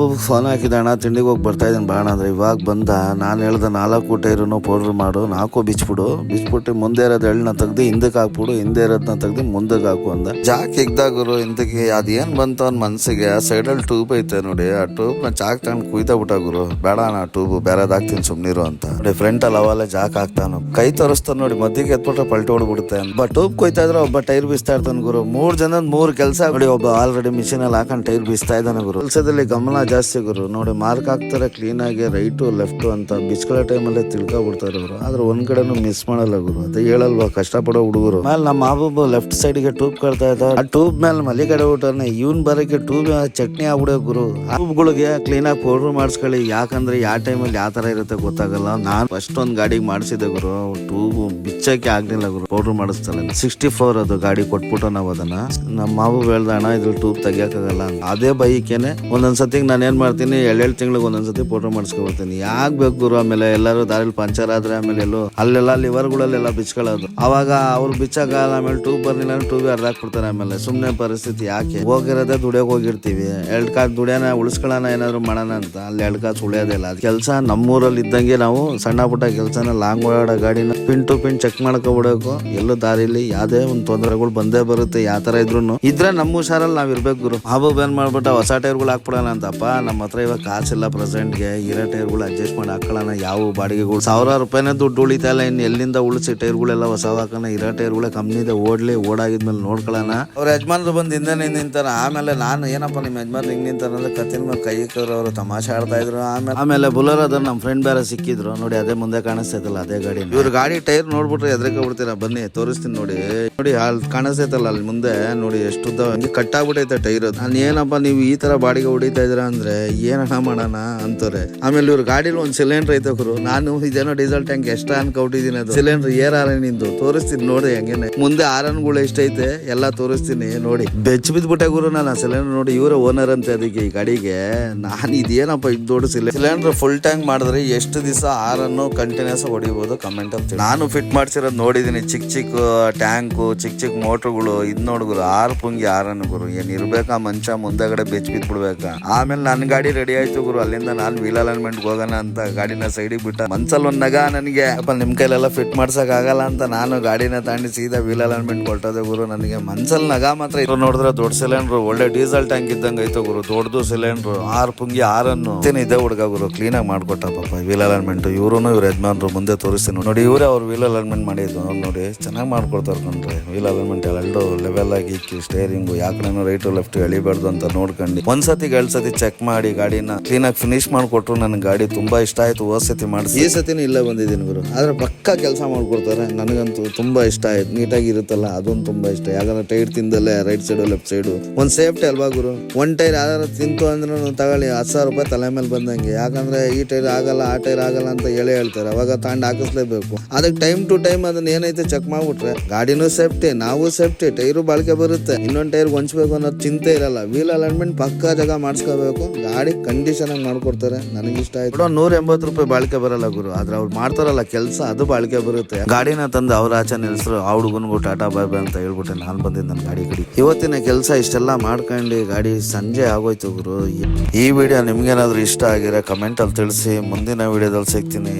Mob phone ಹಾಕಿದ, ಅಣ್ಣ, ತಿಂಡಿಗೆ ಹೋಗಿ ಬರ್ತಾ ಇದ್ದೀನಿ ಬಾಣ ಅಂದ್ರೆ ಇವಾಗ ಬಂದ, ನಾನು ಹೇಳ್ದೆ, ನಾಲ್ಕು ಟೈರುನು ಪೌಡ್ರ್ ಮಾಡು, ನಾಲ್ಕು ಬಿಚ್ಬಿಡು, ಬಿಚ್ಬಿಟ್ಟು ಮುಂದೆ ಇರೋದು ಎಳ್ಳನ್ನ ತೆಗ್ದು ಹಿಂದಕ್ಕೆ ಹಾಕ್ಬಿಡು, ಹಿಂದೆ ಇರೋದನ್ನ ತೆಗ್ದು ಮುಂದಕ್ಕೆ ಹಾಕು ಅಂದ. ಜಾಕ್ ಇಗ್ದಾಗುರು ಹಿಂದಕ್ಕೆ ಅದೇನ್ ಬಂತು ಅವ್ನ ಮನಸ್ಸಿಗೆ ಆ ಸೈಡಲ್ಲಿ ಟ್ಯೂಬ್ ಐತೆ ನೋಡಿ, ಆ ಟ್ಯೂಬ್ನ ಚಾಕ್ ತಗೊಂಡು ಕುಯ್ತಾ ಬಿಟ್ಟ ಗುರು. ಬೇಡ ನಾ ಟ್ಯೂಬ್ ಬೇರೆದಾಗ್ತೀನಿ, ಸುಮ್ನಿರು ಅಂತ. ನೋಡಿ ಫ್ರಂಟ್ ಅಲ್ಲಿ ಅವಲ್ಲ ಜಾಕ್ ಹಾಕ್ತಾನು. ಕೈ ತೋರಿಸ್ತಾನ ನೋಡಿ, ಮದ್ದಿಗೆ ಎತ್ಬಿಟ್ರೆ ಪಲ್ಟಿ ಹೊಡ್ಬಿಡುತ್ತೆ ಬಟ್ ಟ್ಯೂಬ್ ಕೊಯ್ತಾ ಇದ್ರೆ ಒಬ್ಬ ಟೈರ್ ಬೀಸ್ತಾ ಇರ್ತಾನೆ ಗುರು. ಮೂರ್ ಜನ ಮೂರ್ ಕೆಲಸ. ನೋಡಿ, ಒಬ್ಬ ಆಲ್ರೆಡಿ ಮಿಷಿನಲ್ಲಿ ಹಾಕೊಂಡು ಟೈರ್ ಬೀಸ್ತಾ ಇದ್ದಾನೆ ಗುರು. ಕೆಲಸದಲ್ಲಿ ಗಮನ ಜಾಸ್ತಿ ಗುರು. ನೋಡಿ ಮಾರ್ಕ್ ಹಾಕ್ತಾರೆ ಕ್ಲೀನ್ ಆಗಿ ರೈಟು ಲೆಫ್ಟು ಅಂತ ಬಿಚ್ಕೊಳ್ಳೋ ಟೈಮಲ್ಲೇ ತಿಳ್ಕೊಬಿಡ್ತಾರೆ ಅವರು ಆದ್ರೆ ಒಂದ್ ಕಡೆನು ಮಿಸ್ ಮಾಡಲ್ಲ ಗುರು. ಅದೇ ಹೇಳಲ್ವಾ, ಕಷ್ಟಪಡೋ ಹುಡುಗರು. ಮೇಲೆ ನಮ್ಮ ಮಾಬೂಬು ಲೆಫ್ಟ್ ಸೈಡ್ಗೆ ಟ್ಯೂಬ್ ಕಳ್ತಾ ಇದ್ದ ಆ ಟ್ಯೂಬ್ ಮೇಲೆ ಮಲ್ಲಿಗಡೆ ಊಟನೆ ಇವನ್ ಬರಕ್ಕೆ ಟ್ಯೂಬ್ ಚಟ್ನಿ ಆಗ್ಬಿಡೋ ಗುರು. ಟ್ಯೂಬ್ಗಳಿಗೆ ಕ್ಲೀನ್ ಆಗಿ ಪೌಡ್ರ್ ಮಾಡಿಸ್ಕೊಳ್ಳಿ. ಯಾಕಂದ್ರೆ ಯಾವ ಟೈಮಲ್ಲಿ ಯಾವ ತರ ಇರುತ್ತೆ ಗೊತ್ತಾಗಲ್ಲ. ನಾನು ಫಸ್ಟ್ ಒಂದು ಗಾಡಿಗೆ ಮಾಡಿಸಿದೆ ಗುರು. ಟ್ಯೂಬ್ ಬಿಚ್ಚಕ್ಕೆ ಆಗ್ಲಿಲ್ಲ ಗುರು. ಪೌಡ್ರ್ ಮಾಡಿಸ್ತಾನೆ. ಸಿಕ್ಸ್ಟಿ ಫೋರ್ ಅದು ಗಾಡಿ ಕೊಟ್ಬಿಟ್ಟು ನಾವು ಅದನ್ನ. ನಮ್ಮ ಮಾವು ಹೇಳ್ದಣ್ಣ ಇದ್ರ ಟ್ಯೂಬ್ ತೆಗಿಯಕ್ಕಾಗಲ್ಲ. ಅದೇ ಬೈಕೇನೆ. ಒಂದೊಂದ್ಸತಿ ನಾನು ಏನ್ ಮಾಡ್ತೀನಿ ಎರಡೆರಡು ತಿಂಗಳಿಗೆ ಒಂದೊಂದ್ಸತಿ ಫೋಟೋ ಮಾಡಿಸ್ಕೊಬರ್ತೀನಿ ಯಾಕೆ ಬೇಕು ಗುರು? ಆಮೇಲೆ ಎಲ್ಲರೂ ದಾರಿಲಿ ಪಂಚರ್ ಆದ್ರೆ ಆಮೇಲೆ ಎಲ್ಲೋ ಅಲ್ಲೆಲ್ಲ ಲಿವರ್ಗಳಲ್ಲೆಲ್ಲ ಬಿಚ್ಕೊಳ್ಳೋದು. ಅವಾಗ ಅವ್ರು ಬಿಚ್ಚಾಗಲ್ಲ ಆಮೇಲೆ ಟ್ಯೂಬ್ ಬರ್ಲಿಲ್ಲ ಟ್ಯೂಬ್ ಅರ್ಧ ಹಾಕ್ಬಿಡ್ತಾರೆ ಆಮೇಲೆ. ಸುಮ್ಮನೆ ಪರಿಸ್ಥಿತಿ ಯಾಕೆ? ಹೋಗಿರೋದೇ ದುಡಿಯೋಕೆ ಹೋಗಿರ್ತೀವಿ. ಎರಡು ಕಾಸು ದುಡಿಯೋಣ ಉಳಿಸ್ಕೊಳ್ಳೋಣ ಏನಾದ್ರು ಮಾಡೋಣ ಅಂತ. ಅಲ್ಲಿ ಎರಡು ಕಾಸು ಉಳಿಯೋದಿಲ್ಲ ಅದು ಕೆಲಸ ನಮ್ಮೂರಲ್ಲಿ ಇದ್ದಂಗೆ ನಾವು ಸಣ್ಣ ಪುಟ್ಟ ಕೆಲಸನ ಲಾಂಗ್ ಓಡಾಡೋ ಗಾಡಿನ ಪಿನ್ ಟು ಪಿನ್ ಚೆಕ್ ಮಾಡ್ಕೊಬಿಡಬೇಕು ಎಲ್ಲೋ ದಾರಿಲಿ ಯಾವುದೇ ಒಂದು ತೊಂದರೆಗಳು ಬಂದೇ ಬರುತ್ತೆ, ಯಾವ ಥರ ಇದ್ರು ಇದ್ರೆ ನಮ್ಮ ಹುಷಾರಲ್ಲಿ ನಾವ್ ಇರ್ಬೇಕು ಗುರು. ಹಬ್ಬ ಏನ್ ಮಾಡ್ಬಿಟ್ಟ, ಹೊಸ ಟೈರ್ಗಳು ಹಾಕ್ಬಿಡೋಣ ಅಂತಪ್ಪ ನಮ್ಮ ಹತ್ರ ಇವಾಗ ಕಾಸಿಲ್ಲ ಪ್ರೆಸೆಂಟ್ಗೆ. ಇರೋ ಟೈರ್ಗಳು ಅಡ್ಜಸ್ಟ್ ಮಾಡಿ ಹಾಕೊಳ್ಳೋಣ. ಯಾವ ಬಾಡಿಗೆಗಳು? ಸಾವಿರಾರು ರೂಪಾಯಿನೇ ದುಡ್ಡು ಉಳಿತಾ ಇಲ್ಲ. ಇನ್ನು ಎಲ್ಲಿಂದ ಉಳಿಸಿ ಟೈರ್ಗಳೆಲ್ಲ ಹೊಸ ಹಾಕೋಣ? ಇರೋ ಟೈರ್ಗಳೇ ಕಂಪ್ನಿದೆ ಓಡ್ಲಿ ಓಡಾಗಿದ್ಮೇಲೆ ನೋಡ್ಕೊಳ್ಳೋಣ. ಅವ್ರ ಯಜಮಾನ್ರು ಬಂದು ಹಿಂದೆ ನಿಂತಾರ. ಆಮೇಲೆ ನಾನು ಏನಪ್ಪ ನಿಮ್ಮ ಯಜಮಾನ್ ಹಿಂಗ್ ನಿಂತಾರ ಅಂದ್ರೆ ಕತ್ತಿನ ಮೇಲೆ ಕೈ ಅವರು ತಮಾಷೆ ಆಡ್ತಾ ಇದ್ರು. ಆಮೇಲೆ ಆಮೇಲೆ ಬುಲರ್ ಅದ್ರ ನಮ್ಮ ಫ್ರೆಂಡ್ ಬೇರೆ ಸಿಕ್ಕಿದ್ರು. ನೋಡಿ ಅದೇ ಮುಂದೆ ಕಾಣಿಸ್ತೈತಲ್ಲ ಅದೇ ಗಾಡಿ. ಇವ್ರ ಗಾಡಿ ಟೈರ್ ನೋಡ್ಬಿಟ್ರೆ ಎದ್ರಕ್ಕೆ ಬಿಡ್ತೀರಾ? ಬನ್ನಿ ತೋರಿಸ್ತೀನಿ ನೋಡಿ. ನೋಡಿ ಅಲ್ಲಿ ಕಾಣಿಸ್ತೈತಲ್ಲ ಅಲ್ಲಿ ಮುಂದೆ. ನೋಡಿ ಎಷ್ಟು ಉದ್ದ ಹಂಗೆ ಕಟ್ಟಾಗ್ಬಿಟ್ಟೈತೆ ಟೈರ್ ನಾನು ಏನಪ್ಪ ನೀವು ಈ ತರ ಬಾಡಿಗೆ ಹೊಡಿತಾ ಇದ್ರ ಅಂದ್ರೆ ಏನಣ್ಣ ಮಾಡೋಣ ಅಂತಾರೆ ಆಮೇಲೆ ಇವ್ರ ಗಾಡಿಲಿ ಒಂದು ಸಿಲಿಂಡರ್ ಐತೆ ಗುರು. ನಾನು ಇದೇನೋ ಡೀಸೆಲ್ ಟ್ಯಾಂಕ್ ಎಷ್ಟ ಅನ್ಕೊಟ್ಟಿದ್ದೀನಿ ಅದು. ಸಿಲಿಂಡರ್ ಏರ್ ಆರನ್ ನಿಂದು. ತೋರಿಸ್ತೀನಿ ನೋಡಿ ಹಂಗೇನೆ. ಮುಂದೆ ಆರನ್ಗಳು ಎಷ್ಟೈತೆ, ಎಲ್ಲ ತೋರಿಸ್ತೀನಿ ನೋಡಿ. ಬೆಚ್ಚ ಬಿದ್ಬಿಟ್ಟೆ ಗುರು ನಾನು ಸಿಲಿಂಡರ್ ನೋಡಿ. ಇವರ ಓನರ್ ಅಂತ ಅದಕ್ಕೆ ಈ ಗಾಡಿಗೆ. ನಾನು ಇದೇನಪ್ಪ ಇದು ದೊಡ್ಡ ಸಿಲಿಂಡರ್ ಸಿಲಿಂಡರ್ ಫುಲ್ ಟ್ಯಾಂಕ್ ಮಾಡಿದ್ರೆ ಎಷ್ಟು ದಿವಸ ಆರನ್ನು ಕಂಟಿನ್ಯೂಸ್ ಹೊಡಿಬೋದು ಕಮೆಂಟ್ ಅಂತ ನಾನು ಫಿಟ್ ಮಾಡ್ಸಿರೋದು ನೋಡಿದೀನಿ. ಚಿಕ್ಕ ಚಿಕ್ಕ ಟ್ಯಾಂಕು ಚಿಕ್ಕ ಚಿಕ್ಕ ಮೋಟ್ರುಗಳು ಇದ್ ನೋಡುಗುರು ಆರು ಪುಂಗಿ ಆರನ್ ಗುರು. ಏನ್ ಇರ್ಬೇಕಾ ಮಂಚ ಮುಂದೆಗಡೆ ಬೆಚ್ಚ ಬಿದ್ಬಿಡ್ಬೇಕಾ? ಆಮೇಲೆ ನನ್ನ ಗಾಡಿ ರೆಡಿ ಆಯ್ತು ಗುರು. ಅಲ್ಲಿಂದ ನಾನು ವೀಲ್ ಅಲೈನ್ಮೆಂಟ್ ಹೋಗೋಣ ಅಂತ ಗಾಡಿನ ಸೈಡಿಗೆ ಬಿಟ್ಟ. ಮನ್ಸಲ್ಲಿ ಒಂದ್ ನಗ ನನಗೆ. ಅಪ್ಪ ನಿಮ್ ಕೈಲೆಲ್ಲ ಫಿಟ್ ಮಾಡ್ಸಕ್ ಆಗಲ್ಲ ಅಂತ ನಾನು ಗಾಡಿನ ತಾಂಡಿ ಸೀದಾ ವೀಲ್ ಅಲೈನ್ಮೆಂಟ್ ಕೊಟ್ಟದೆ ಗುರು. ನನಗೆ ಮನ್ಸಲ್ಲಿ ನಗ ಮಾತ್ರ ಇದು ನೋಡಿದ್ರೆ ದೊಡ್ಡ ಸಿಲಿಂಡರ್ ಒಳ್ಳೆ ಡೀಸೆಲ್ ಟ್ಯಾಂಕ್ ಇದ್ದಂಗೆ ಆಯ್ತು ಗುರು. ದೊಡ್ಡದು ಸಿಲಿಂಡರ್ ಆರು ಪುಂಗಿ ಆರನ್ನು. ಇದೆ ಹುಡುಗ ಗುರು? ಕ್ಲೀನ್ ಆಗಿ ಮಾಡ್ಕೊಟ್ಟ ಪಾಪ ವೀಲ್ ಅಲೈನ್ಮೆಂಟ್ ಇವರು ಇವ್ರ ಯಜಮಾನ್ರು ಮುಂದೆ ತೋರಿಸ್ತೀನಿ ನೋಡಿ. ಇವರೇ ಅವ್ರು ವೀಲ್ ಅಲೈನ್ಮೆಂಟ್ ಮಾಡಿದ್ರು ನೋಡಿ ಚೆನ್ನಾಗಿ ಮಾಡ್ಕೊಡ್ತಾರೆ ಕಣ್ರಿ. ವೀಲ್ ಅಲೈನ್ಮೆಂಟ್ ಎರಡು ಲೆವೆಲ್ ಆಗಿ ಸ್ಟೇರಿಂಗ್ ಸ್ಟೇರಿಂಗು ಯಾಕಡೆ ರೈಟು ಲೆಫ್ಟ್ ಎಳಿಬಾರ್ದು ಅಂತ ನೋಡ್ಕೊಂಡು. ಒಂದ್ಸತಿ ಎರಡ್ ಸತಿ ಚೆಕ್ ಮಾಡಿ ಗಾಡಿನ ಕ್ಲೀನಾಗಿ ಫಿನಿಶ್ ಮಾಡಿಕೊಟ್ರು. ನನ್ನ ಗಾಡಿ ತುಂಬಾ ಇಷ್ಟ ಆಯ್ತು ಹೋದ ಸತಿ ಮಾಡಿಸಿ. ಈ ಸತಿನೂ ಇಲ್ಲೇ ಬಂದಿದ್ದೀನಿ ಗುರು. ಆದ್ರೆ ಪಕ್ಕ ಕೆಲಸ ಮಾಡ್ಕೊಡ್ತಾರೆ. ನನಗಂತೂ ತುಂಬಾ ಇಷ್ಟ ಆಯ್ತು. ನೀಟಾಗಿ ಇರುತ್ತಲ್ಲ, ಅದೊಂದು ತುಂಬಾ ಇಷ್ಟ. ಯಾಕಂದ್ರೆ ಟೈರ್ ತಿಂದಲ್ಲೇ ರೈಟ್ ಸೈಡು ಲೆಫ್ಟ್ ಸೈಡು ಒಂದ್ ಸೇಫ್ಟಿ ಅಲ್ವಾ ಗುರು? ಒಂದ್ ಟೈರ್ ಯಾರು ತಿಂತು ಅಂದ್ರೆ ತಗೊಳ್ಳಿ. ಹತ್ತು ಸಾವಿರ ರೂಪಾಯಿ ತಲೆ ಮೇಲೆ ಬಂದಂಗೆ. ಯಾಕಂದ್ರೆ ಈ ಟೈರ್ ಆಗಲ್ಲ, ಆ ಟೈರ್ ಆಗಲ್ಲ ಅಂತ ಹೇಳೇ ಹೇಳ್ತಾರೆ. ಅವಾಗ ತಾಂಡ್ ಹಾಕಿಸ್ಲೇಬೇಕು. ಅದಕ್ಕೆ ಟೈಮ್ ಟು ಟೈಮ್ ಅದನ್ನ ಏನೈತೆ ಚೆಕ್ ಮಾಡ್ಬಿಟ್ರೆ, ಗಾಡಿನೂ ಸೇಫ್ಟಿ ನಾವು ಸೇಫ್ಟಿ ಟೈರು ಬಾಳಿಕೆ ಬರುತ್ತೆ. ಇನ್ನೊಂದ್ ಟೈರ್ ಹೊಂಚ್ಬೇಕು ಅನ್ನೋದು ಚಿಂತೆ ಇರಲ್ಲ. ವೀಲ್ ಅಲೈನ್ಮೆಂಟ್ ಪಕ್ಕ ಜಾಗ ಮಾಡಿಸ್ಕೋಬೇಕು. ಗಾಡಿ ಕಂಡೀಷನ್ ಆಗಿ ಮಾಡ್ಕೊಡ್ತಾರೆ. ಇಷ್ಟ ಆಯ್ತು. ನೂರ ಎಂಬತ್ತು ರೂಪಾಯಿ ಬಾಳಿಕೆ ಬರಲ್ಲ ಗುರು. ಆದ್ರೆ ಅವ್ರು ಮಾಡ್ತಾರಲ್ಲ ಕೆಲಸ, ಅದು ಬಾಳಿಕೆ ಬರುತ್ತೆ. ಗಾಡಿನ ತಂದು ಅವ್ರ ಆಚೆ ನಿಲ್ಸರು, ಆ ಹುಡುಗನ್ಗೂ ಟಾಟಾ ಬಾಯ್ ಬಾಯ್ ಅಂತ ಹೇಳ್ಬಿಟ್ಟೆ ನಾನು ಬಂದಿದ್ದೆ ನನ್ನ ಗಾಡಿ ಕಡೆ. ಇವತ್ತಿನ ಕೆಲಸ ಇಷ್ಟೆಲ್ಲ ಮಾಡ್ಕೊಂಡು ಗಾಡಿ ಸಂಜೆ ಆಗೋಯ್ತು ಗುರು. ಈ ವಿಡಿಯೋ ನಿಮ್ಗೇನಾದ್ರೂ ಇಷ್ಟ ಆಗಿರೋ ಕಮೆಂಟ್ ಅಲ್ಲಿ ತಿಳಿಸಿ. ಮುಂದಿನ ವಿಡಿಯೋದಲ್ಲಿ ಸಿಗ್ತೀನಿ.